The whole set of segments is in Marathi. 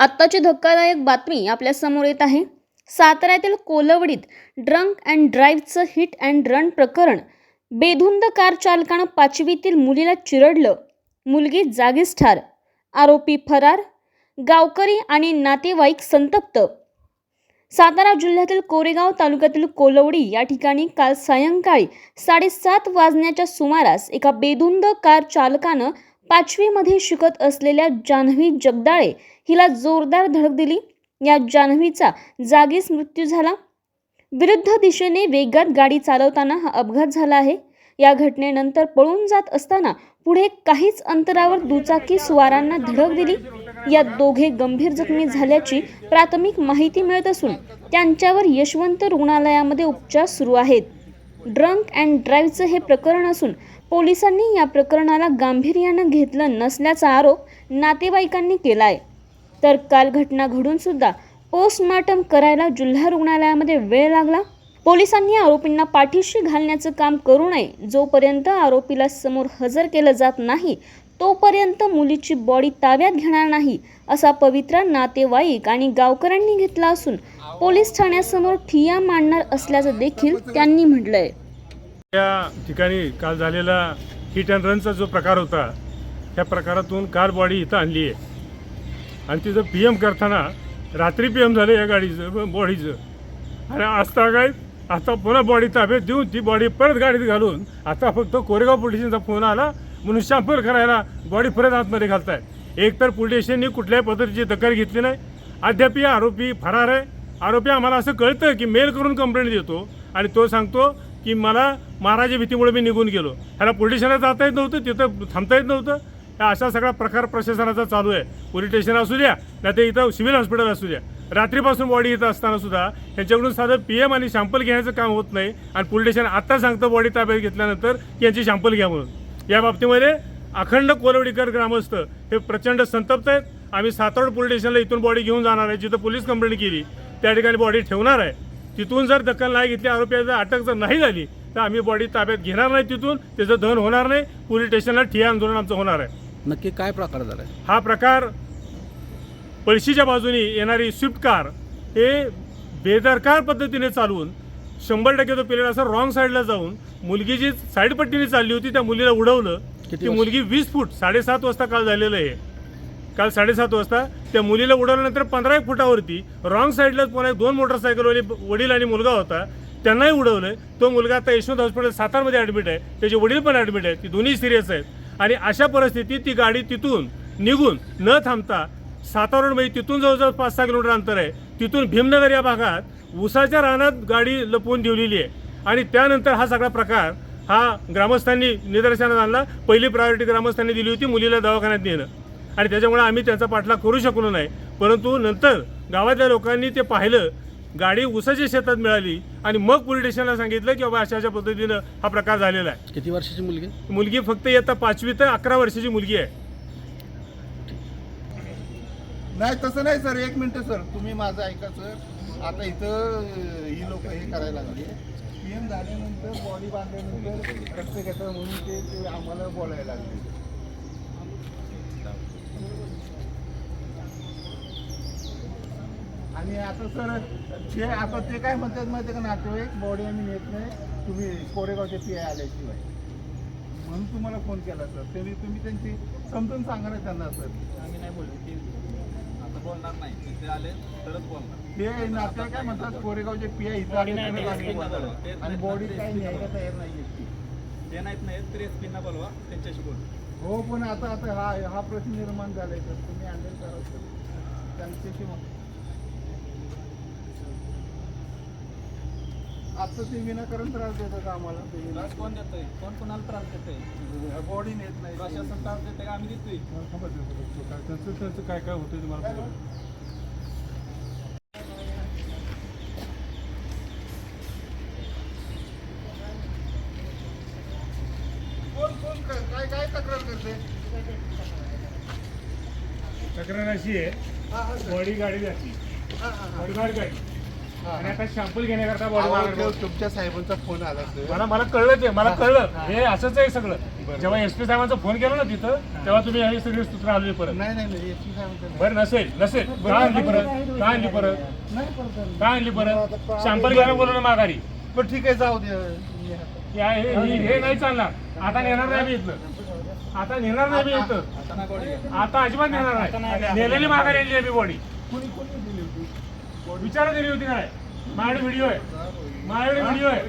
आत्ताची धक्कादायक बातमी आपल्यासमोर येत आहे. साताऱ्यातील कोलवडीत ड्रंक अँड ड्राईव्हचं हिट अँड रन प्रकरण. बेधुंद कार चालकानं पाचवीतील मुलीला चिरडलं. मुलगी जागीच ठार. आरोपी फरार. गावकरी आणि नातेवाईक संतप्त. सातारा जिल्ह्यातील कोरेगाव तालुक्यातील कोलवडी या ठिकाणी काल सायंकाळी साडेसात वाजण्याच्या सुमारास एका बेधुंद कार चालकानं पाचवीमध्ये शिकत असलेल्या जान्हवी जगदाळे हिला जोरदार धडक दिली. या जान्हवीचा जागीच मृत्यू झाला. विरुद्ध दिशेने वेगात गाडी चालवताना हा अपघात झाला आहे. या घटनेनंतर पळून जात असताना पुढे काहीच अंतरावर दुचाकी स्वारांना धडक दिली. या दोघे गंभीर जखमी झाल्याची प्राथमिक माहिती मिळत असून त्यांच्यावर यशवंत रुग्णालयामध्ये उपचार सुरू आहेत. ड्रंक अँड ड्राईव्हचं हे प्रकरण असून पोलिसांनी या प्रकरणाला गांभीर्यानं घेतलं नसल्याचा आरोप नातेवाईकांनी केला आहे तर काल घटना घडून सुद्धा पोस्टमार्टम करायला जिल्हा रुग्णालयामध्ये वेळ लागला? पोलिसांनी आरोपींना पाठीशी घालण्याचं काम करू नये जोपर्यंत आरोपीला समोर हजर केलं जात नाही तोपर्यंत मुलीची बॉडी ताब्यात घेणार नाही असा पवित्रा नातेवाईक आणि गावकऱ्यांनी घेतला असून पोलीस ठाण्यासमोर ठिया मांडणार असल्याचं देखील त्यांनी म्हटलंय. या ठिकाणी काल झालेला हिट अँड रनचा जो प्रकार होता त्या प्रकारातून कार बॉडी इथं आणली आहे. आणि तिचं पी एम करताना रात्री पी एम झालं या गाडीचं बॉडीचं आणि आजता काय आता पुन्हा बॉडी ताब्यात देऊन ती बॉडी परत गाडीत घालून आता फक्त कोरेगाव पोलिसांचा फोन आला म्हणून शॅम्पल करायला बॉडी परत आतमध्ये घालतायत. एक तर पोलीस स्टेशननी कुठल्याही पद्धतीची दखल घेतली नाही. अद्याप आरोपी फरार आहे. आरोपी आम्हाला असं कळतं की मेल करून कंप्लेंट देतो आणि तो सांगतो की मला महाराजा भीतीमुळे मी निघून गेलो. ह्याला पोलीस स्टेशनला जाता येत नव्हतं तिथं थांबता येत नव्हतं. हा असा सगळा प्रकार प्रशासनाचा चालू आहे. पोलीस स्टेशन असू द्या नाही तर इथं सिव्हिल हॉस्पिटल असू द्या. रात्रीपासून बॉडी येत असताना सुद्धा यांच्याकडून साधं पी एम आणि शॅम्पल घेण्याचं काम होत नाही आणि पोलीस स्टेशन आत्ता सांगतं बॉडी ताब्यात घेतल्यानंतर की यांची शॅम्पल घ्या म्हणून. या बाबतीमध्ये अखंड कोलवडीकर ग्रामस्थ हे प्रचंड संतप्त आहेत. आम्ही सातावड पोलीस स्टेशनला इथून बॉडी घेऊन जाणार आहे. जिथं पोलीस कंप्लेंट केली त्या ठिकाणी बॉडी ठेवणार आहे. तिथून जर दखल नाही घेतली आरोपीला अटक जर नाही झाली तर आम्ही बॉडी ताब्यात घेणार नाही तिथून. त्याचं दहन होणार नाही. पोलीस स्टेशनला ठिया आंदोलन आमचं होणार आहे. नक्की काय प्रकार झालाय हा प्रकार पळशीच्या बाजूने येणारी स्विफ्ट कार हे बेदरकार पद्धतीने चालवून शंभर टक्के तो पिरियड असं रॉंग साईडला जाऊन मुलगी जी साईड पट्टीने चालली होती त्या मुलीला उडवलं. ती? मुलगी वीस फूट साडेसात वाजता काल झालेलं आहे. काल साडेसात वाजता त्या मुलीला उडवल्यानंतर पंधरा एक फुटावरती रॉंग साईडला पुन्हा एक दोन मोटरसायकलवाले वडील आणि मुलगा होता त्यांनाही उडवलं तो मुलगा आता यशवंत हॉस्पिटल सातारमध्ये ॲडमिट आहे. त्याचे वडील पण ॲडमिट आहेत. ती दोन्ही सिरियस आहेत. आणि अशा परिस्थितीत ती गाडी तिथून निघून न थांबता सातारामध्ये तिथून जवळजवळ पाच सहा किलोमीटर अंतर आहे. तिथून भीमनगर या भागात उसाच्या रानात गाडी लपवून ठेवलेली आहे. आणि त्यानंतर हा सगळा प्रकार हा ग्रामस्थांनी निदर्शनात आणला. पहिली प्रायोरिटी ग्रामस्थांनी दिली होती मुलीला दवाखान्यात नेणं. आणि त्याच्यामुळे आम्ही त्यांचा पाठलाग करू शकलो नाही. परंतु नंतर गावातल्या लोकांनी ते पाहिलं गाडी उसाच्या शेतात मिळाली आणि मग पोलीस स्टेशनला सांगितलं की बाबा अशा अशा पद्धतीनं हा प्रकार झालेला आहे. किती वर्षाची मुलगी? मुलगी फक्त येता पाचवी ते अकरा वर्षाची मुलगी आहे. नाही तसं नाही सर. एक मिनिट सर. तुम्ही माझं ऐका सर. आता इथं ही लोक हे करायला लागली. पीएम झाल्यानंतर बॉडी बांधल्यानंतर रक्त घेतात म्हणून ते ते आम्हाला बोलायला लागले. आणि आता सर ते आता ते काय म्हणतात माहिती का नातेवाईक? बॉडी आम्ही नेत नाही. तुम्ही कोरेगावचे पी आय आल्याशिवाय. म्हणून तुम्हाला फोन केला सर. तरी तुम्ही त्यांची समजून सांगा ना त्यांना सर. आम्ही नाही बोलू ते बोलणार नाही. तिथे आले तरच बोलणार. ते नाते काय म्हणतात कोरेगावचे इथं बोलणार. आणि बॉडी न्यायला तयार नाही ती. नाहीत नाहीत तर एस पीना बोलवा त्यांच्याशी बोलू. हो पण आता आता हा हा प्रश्न निर्माण झालाय सर तुम्ही हँडल करा त्यांच्याशी मग आता ते विनाकारण त्रास देतात आम्हाला ते त्रास कोण देतोय? कोण कोणाला त्रास देतोय? बॉडी नेत नाही. प्रशासन त्रास देते का? आम्ही देतोय. त्यांचं त्यांचं काय काय होतं तुम्हाला बघा. कोण कोण कर- काय काय तक्रार करते तक्रार अशी आहे हा हा सर. बॉडी गाडी जाती हा हा हा. गाडी आणि आता शॅम्पल घेण्याकरता बॉडी. तो तुमच्या साहेबांचा फोन आला सर मला मला कळलं ते मला कळलं. हे. असंच आहे सगळं. जेव्हा एस पी साहेबांचा फोन केला ना तिथं तेव्हा तुम्ही हे सगळी सूत्र आणली परत. नाही नाही नाही एस पी साहेबांचा नाही. बरं नसेल नसेल. का आणली परत? का आणली परत? नाही परत का आणली परत? शॅम्पल घ्यायला बोलवलं माघारी. पण ठीक आहे जाऊ या- हे हे- हे नाही चालणार. आता नेणार नाही मी इथलं आता नेणार नाही मी इथं. आता अजिबात नेणार नाही. नेलेली माघारी आणली आहे मी बॉडी विचारा दिली होती काय माझ्याकडे व्हिडिओ आहे माझ्याकडे व्हिडिओ आहे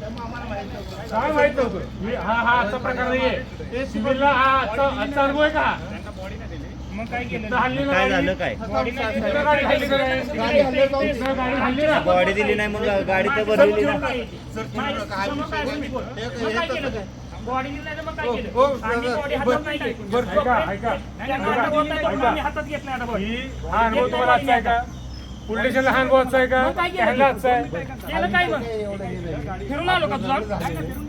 काय माहीत नव्हतं मी- हा हा आजचा प्रकार नाहीये सिव्हिलला हा आजचा आजचा अनुभव आहे का मग काय केलं हल्ली ना काय गाडी? झालं काय गाडी हल्ली का नाही? इथं गाडी हल्ली ना बॉडी दिली नाही मग गाडी तर बनवली ना तुम्ही हा. हे- हे तसं काय? बॉडी नाही तर मग काय केलं? हो, आम्ही बरं, बॉडी बरं, हातात नाही टाकली. बरं, ऐका ऐका. त्यांना हातात होत नाही तोपर्यंत आम्ही हातात घेत नाही आता बॉडी. ही हा अनुभव तुम्हाला आजचा आहे का? पोलीस स्टेशनला हा अनुभव आजचा आहे का? मग काय केलं? आजचा आहे? केलं काय मग? फिरून आलो का तुला?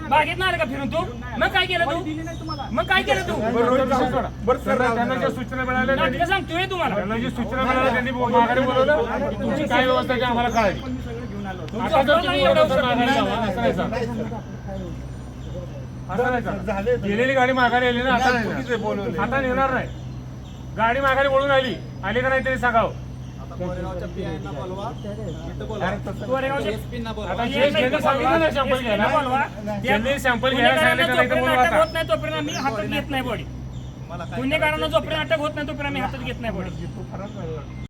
बागेत आलं का फिरून तू? मग काय केलं तू? मग काय केलं तू? बरं, रोहित विषय सोडा. बरं, सर, त्यांना ज्या सूचना मिळाल्या त्यांनी नाटकं सांगतोय तुम्हाला. त्यांना जी सूचना मिळाल्या त्यांनी माघारी बोलवलं. की तुमची काय व्यवस्था आहे ते आम्हाला कळाली. आता जर तुम्ही एवढं सर माघारी जावा, असं नाही. असं नाही. गेलेली गाडी माघारी आली ना आता चुकीचं आहे बोलवलं. आता नेणार नाही. गाडी माघारी वळून आली. आली का नाही तरी सांगावं. आता कोरेगावच्या PI ना बोलवा. इथं बोलवा. कोरेगावच्या SP ना बोलवा. आता जे ज्यांनी सांगितलं ना सॅम्पल घ्यायला. बोलवा. ज्यांनी सॅम्पल घ्यायला सांगितलं त्यांना इथं जोपर्यंत बोलवा अटक आता. होत नाही तोपर्यंत आम्ही हातात घेत नाही बॉडी मला काय गुन्हेगारांना जोपर्यंत अटक होत नाही तोपर्यंत आम्ही हातात घेत नाही बॉडी